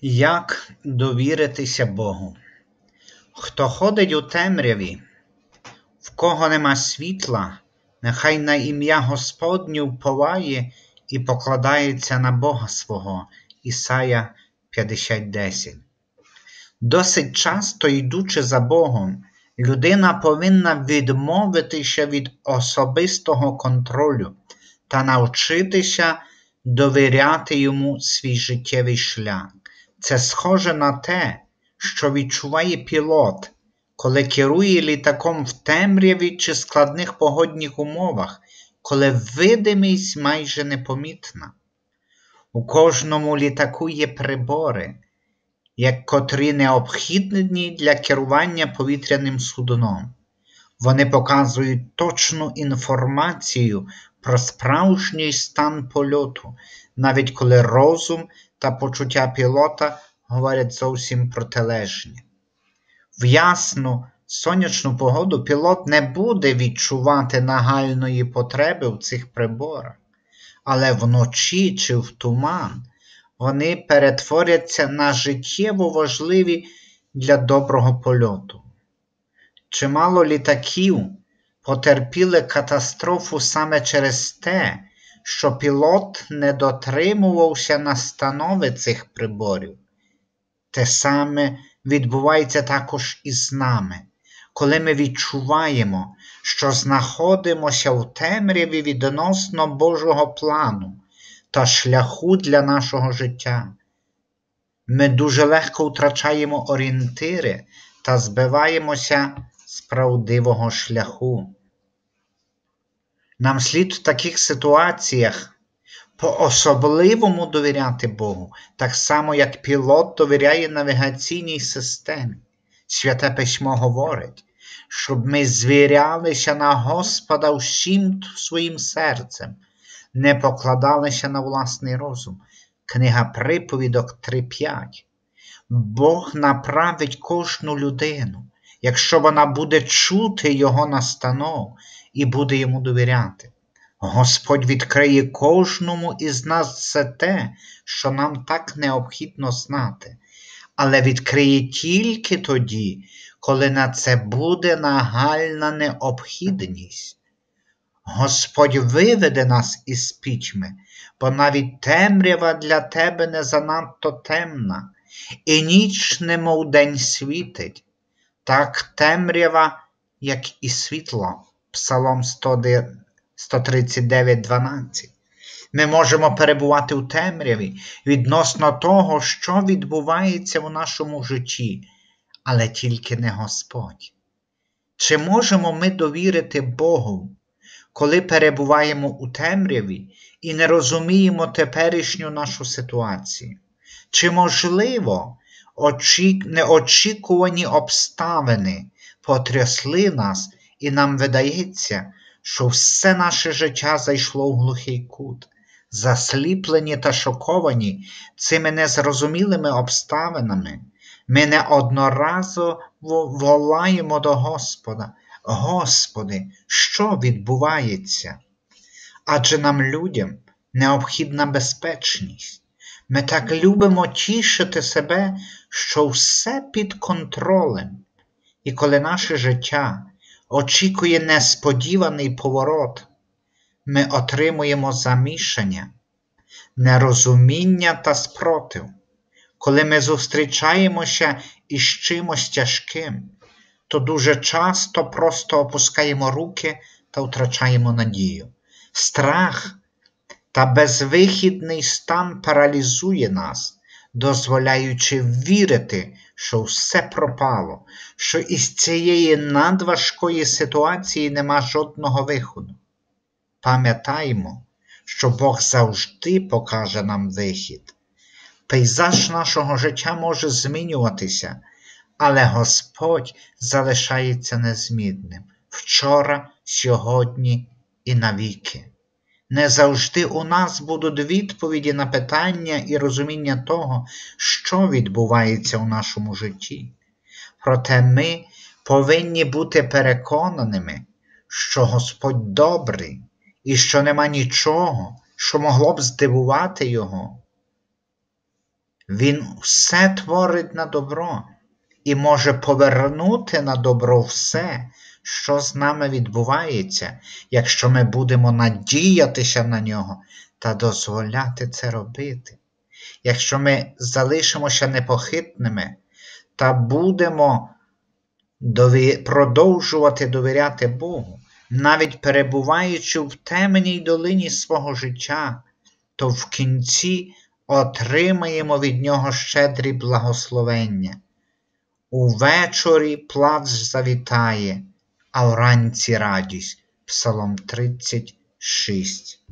Як довіритися Богу? Хто ходить у темряві, в кого нема світла, нехай на ім'я Господнє вповає і покладається на Бога свого. Ісая 50.10. Досить часто, йдучи за Богом, людина повинна відмовитися від особистого контролю та навчитися довіряти йому свій життєвий шлях. Це схоже на те, що відчуває пілот, коли керує літаком в темряві чи складних погодних умовах, коли видимість майже непомітна. У кожному літаку є прибори, як котрі необхідні для керування повітряним судном. Вони показують точну інформацію про справжній стан польоту, навіть коли розум та почуття пілота говорять зовсім протилежні. В ясну сонячну погоду пілот не буде відчувати нагальної потреби в цих приборах, але вночі чи в туман вони перетворяться на життєво важливі для доброго польоту. Чимало літаків потерпіли катастрофу саме через те, що пілот не дотримувався настанови цих приборів. Те саме відбувається також і з нами, коли ми відчуваємо, що знаходимося в темряві відносно Божого плану та шляху для нашого життя. Ми дуже легко втрачаємо орієнтири та збиваємося з правдивого шляху. Нам слід в таких ситуаціях по-особливому довіряти Богу, так само, як пілот довіряє навігаційній системі. Святе письмо говорить, щоб ми звірялися на Господа всім своїм серцем, не покладалися на власний розум. Книга Приповідок 3.5. Бог направить кожну людину, якщо вона буде чути Його настанов і буде йому довіряти. Господь відкриє кожному із нас все те, що нам так необхідно знати, але відкриє тільки тоді, коли на це буде нагальна необхідність. Господь виведе нас із пічми, бо навіть темрява для тебе не занадто темна, і ніч немов день світить, так темрява, як і світло. Псалом 139,12. Ми можемо перебувати у темряві відносно того, що відбувається у нашому житті, але тільки не Господь. Чи можемо ми довірити Богу, коли перебуваємо у темряві і не розуміємо теперішню нашу ситуацію? Чи можливо неочікувані обставини потрясли нас, і нам видається, що все наше життя зайшло в глухий кут, засліплені та шоковані цими незрозумілими обставинами, ми неодноразово волаємо до Господа. Господи, що відбувається? Адже нам, людям, необхідна безпечність. Ми так любимо тішити себе, що все під контролем. І коли наше життя очікує несподіваний поворот, ми отримуємо замішання, нерозуміння та спротив, коли ми зустрічаємося із чимось тяжким, то дуже часто просто опускаємо руки та втрачаємо надію. Страх та безвихідний стан паралізує нас, дозволяючи вірити, що все пропало, що із цієї надважкої ситуації нема жодного виходу. Пам'ятаймо, що Бог завжди покаже нам вихід. Пейзаж нашого життя може змінюватися, але Господь залишається незмінним вчора, сьогодні і навіки. Не завжди у нас будуть відповіді на питання і розуміння того, що відбувається у нашому житті. Проте ми повинні бути переконаними, що Господь добрий і що нема нічого, що могло б здивувати Його. Він все творить на добро і може повернути на добро все, що з нами відбувається, якщо ми будемо надіятися на нього та дозволяти це робити. Якщо ми залишимося непохитними та будемо дові... продовжувати довіряти Богу, навіть перебуваючи в темній долині свого життя, то в кінці отримаємо від Нього щедрі благословення. Увечорі плач завітає, а вранці радість. Псалом 36